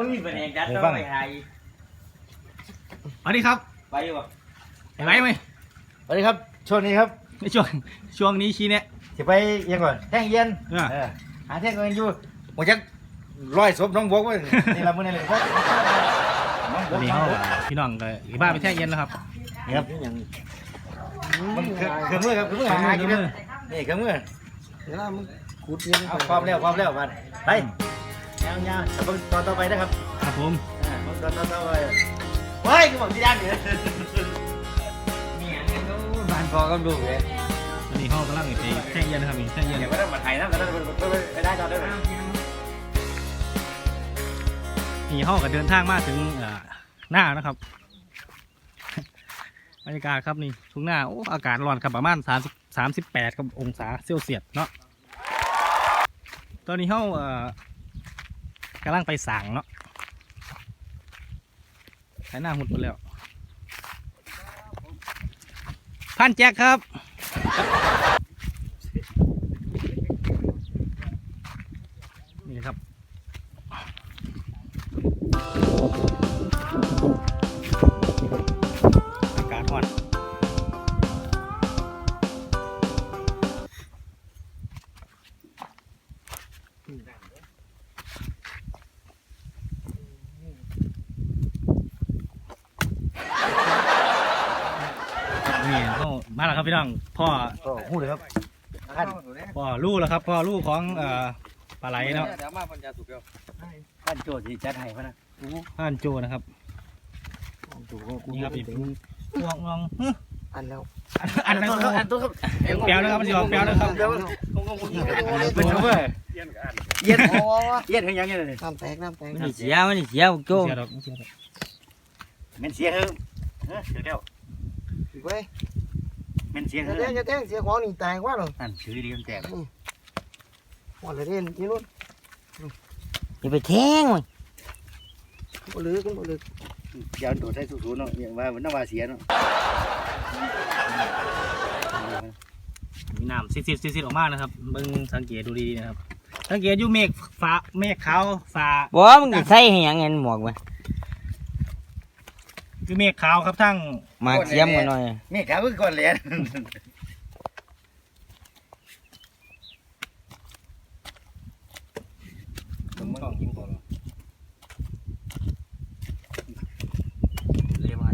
มันมีปัญหาจัดต้องไปหายสวัสดีครับไปบ่เห็นไหมไหมสวัสดีครับ ช่วงนี้ครับในช่วงช่วงนี้ชี้เนี่ยจะไปยังก่อนแท่งเย็นอ่าเออหาแท่งเงินอยู่ผมจะร้อยศพน้องบกไว้นี่ละมื้อนี้เลยครับน้องบวันกนี้น้องเขาบกพี่น้องเลยที่บ้านไปแช่เย็นแล้วครับนี่ครับมันคือคือมือครับคือมือหากินครับนี่คือมือเดี๋ยวมึงขุดเงินเอาความเร็วความเร็วมาไป ยาวยาวๆเอาตอนต่อไปนะครับครับผมอ่าตอนต่อไปเฮ้ยคือบอกที่ด้านเนี่ยเนี่ยบ้านพอก็ดูเลยวันนี้เขากำลังไปแช่เย็นนะครับนี่แช่เย็นเดี๋ยวก็ต้องมาถ่ายนะก็ต้องไปได้ตอนได้ไหมนี่เขาก็เดินทางมาถึงเอ่อหน้านะครับ บรรยากาศครับนี่ทุ่งหน้าโอ้อากาศร้อนครับประมาณสามสิบสามสิบแปดองศาเซลเซียสเนาะตอนนี้เขาเอ่อ กำลังไปสั่งเนาะใช้หน้าหุ่นไปแล้วพันแจ็คครับ มาแล้วครับพี่น้องพ่อก็หูเลยครับขั้นพ่อลูกแล้วครับพ่อลูกของเอ่อปลาไหลเนาะเดี๋ยวมาปัญญาสุกเดียวขั้นโจทย์ที่จัดให้พะนะท่านโจนะครับนี่ครับอีกพวกน้องเฮ้ยอันแล้วอันนั้นครับอันตัวครับเปรี้ยวนะครับมันจะออกเปรี้ยวนะครับเป็นเพื่อเย็นเย็นโอ้วเย็นเฮียยังเย็นเลยน้ำแตกน้ำแตกมันเสียมันเสียโจ้เสียดอกเสียดอกเม็นเสียเฮ้ยเฮ้ยเดี๋ยวเว้ย เม็นเสียจะเฮ้แทงยจะแทงเสียของนี่แตกว่าหรอนั่นถือดีมันแตกหมดเลยเด่นที่นู้นอย่าไปแทงมันบ่ลึกบ่ลึกยาวโดดใส่สูงๆเนาะอย่างว่ามันน่าว่าเสียเนาะมีน้ำซิดๆซิดๆออกมานะครับเบิ่งสังเกตดูดีๆนะครับ สังเกตอยู่เมฆฟ้าเมฆขาวฟ้าบ่มึงจะใส่ให้หยังเงินหมวกมัน คือเมฆขาวครับทั้งมาเสียมกันหน่อยมีขาเพิ่งก่อนเลยผมมันกินก่อนเรียกว่า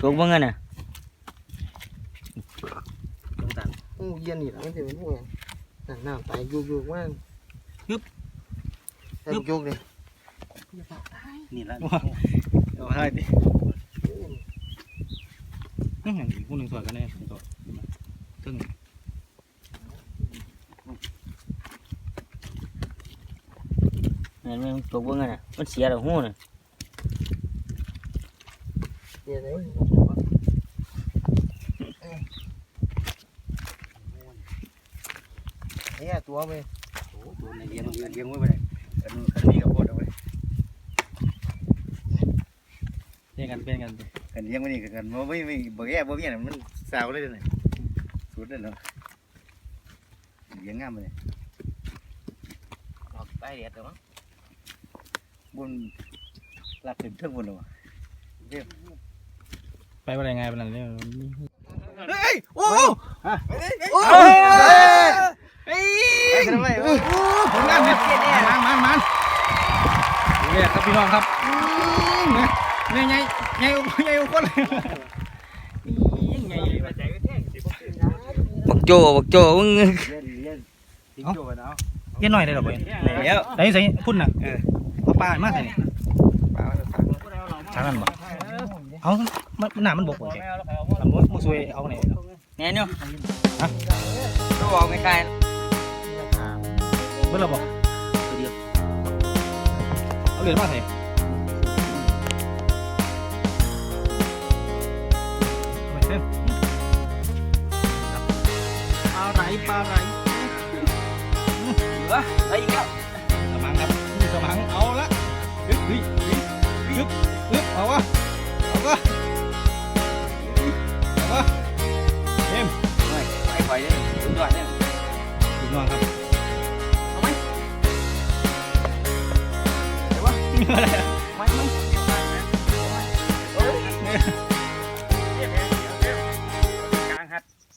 ถูกบ่เงินน่ะอู้เย็นนี่ล่ะมันจะเป็นพวกนั่นน้ำแตกยุกๆว่ายุกยุกเลยนี่ละเอาให้ดิ อื้อหืออีกผู้หนึ่งสวยกันแน่ตัวตึ้งเงินมันถูกบ่เงินน่ะมันเสียดอกหูน่ะเย็นเลยเนี่ยตัวไปโอ้โหในเลี้ยงเลี้ยงไว้ไปเลยอันอันนี้กับโคตรเอาไปเรียกกันเป็นกันไป กันเลี้ยงไว้นี่กันมันไม่ไม่บ่แย่บ่เบี้ยน่ะมันสาวเลยเด้อนี่สุดเลยเนาะเลี้ยงงามเลยออกไปเด็ดแล้วมั้งบนหลักถึงเทิงบนหรอไปว่าอะไรไงเป็นอะไรเนี่ยเฮ้ยโอ้โหโอ้เฮ้ยไปทำไมผลงานเนี่ยมันมันมันเนี่ยครับพี่น้องครับ เนี่ยไงไงไงคนเลยไงบักโจบักโจมึงเลี้ยงเลี้ยงทิ้งโจ้กันเอาเย็นหน่อยได้หรอเว้ยแล้วได้ใส่พุ่นน่ะเอาปลามาใส่นี่ทางนั้นบ่เอามันหนามันบกเลยลำบกมือซวยเอาไหนแน่เนาะตัวบอกไม่ใครเมื่อเราบอกตัวเดียวเอาเหรียญมาใส่าไหลปลาไหลเหลือไปอีกแล้วสมังครับนี่สมังเอาละฮึบฮึบฮึบฮึบฮึบเอาวะเอาวะเอาวะเอ็มไปไปเลยสุดยอดเนี่ยอีกน้องครับเอาไหมเดี๋ยววะไม่ไม่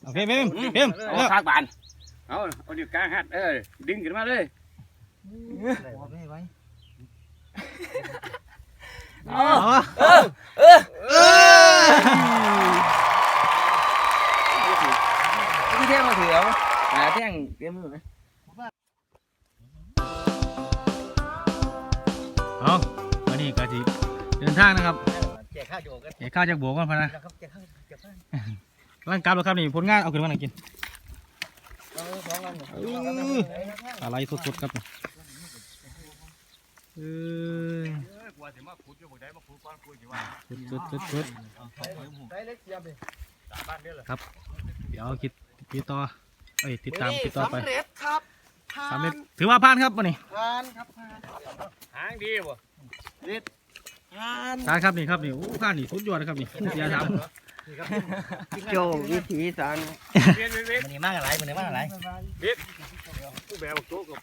โอเคเพิ่มเพิ่มเอาทากบาน เอาเอาเดี๋ยวกลางหัดเออดึงขึ้นมาเลยบอกให้ไว้อ๋อพี่แท่งมาถือเอาหาแท่งเตรียมมือไหมเอาวันนี้ก็จะเดินทางนะครับแจกข้าวโยกกันเดี๋ยวข้าวจากโบกกันพะนะนะครับแจกข้าวแจกข้าวร่างกายเราครับนี่ผลงานเอาขึ้นมาหน่อยกินเอาส องอันอื้ออะไรสดๆครับเออกลัวสิมาขุดอยู่บ่ได้มาขุดก่อนขุดสิว่าสดๆสดได้เล็กเสียบเลยบ้านเด้อล่ะๆเดี๋ยวคิดติดต่อเอ้ยติดตามติดต่อไปสำเร็จครับผ่าสามเม็ดนถือว่าผ่านครับวันนี้ผ่านครับผ่านหางดีบ่ผ่านผ่านครับนี่ครับนี่โอ้ผ่านนี่สุดยอดนะครับนี่เสียถาม โจวิถีสารเวียนเวียนเวียนมันนี่มากอะไรมันนี่มากอะไรผู้แบบบอกโต๊ะกับ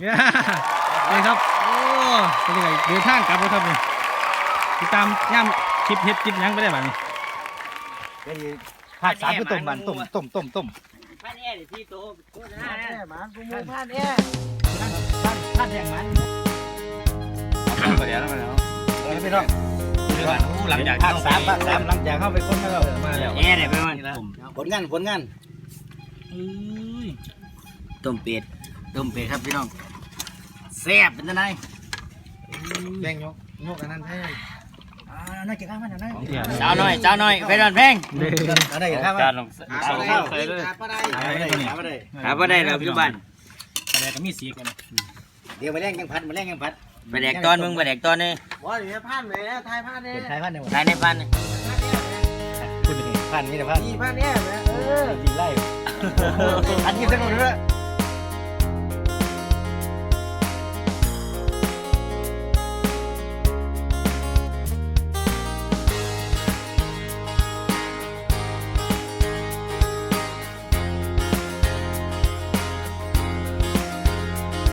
เนี่ยนี่ครับ โอ้เป็นยังไงเดินทางกลับแล้วครับนี่ติดตามย่ามคลิปเฮ็ดคลิปหยังไปได้บ้างนี่ผัดสามคือต้มมันต้มต้มต้มต้มพันแอ่ดิพี่โตโตนะผ่านแน่หมากูมูผ่านแน่ท่านแทงมันเดี๋ยวแล้วมาแล้ว ไม่ต้องหลังจากผัดสามผัดสามหลังจากเข้าไปคนมาแล้วมาแล้วแอ่เนี่ยไปมันผลงานผลงานต้มเป็ดต้มเป็ดครับพี่น้องแซ่บเป็นยังไงแบ่งยกยกอันนั้นให้อ่าน่าจะข้าวมันนะของเสียเจ้าหน่อยเจ้าหน่อยไปนอนแพงเด้ออะไรข้าวมันการลงหาสองอะไรข้าวเคยเลยหาปลาได้อะไรอะไรหาบ่ได้แล้วพี่บ้านแต่ก็มีสีกันเดี๋ยวมาแรงยังพัดมาแรงยังพัดไปแดกตอนมึงไปแดกตอนนี่ ว่าเดี๋ยวผ่านเลยนะทายผ่านแน่เป็นไทยพัดเนี่ยทายในพันนี่พูดยังไงพัดนี่นะพัดดีผ่านแน่ไหมเออดีไล่อันนี้สักคนด้วย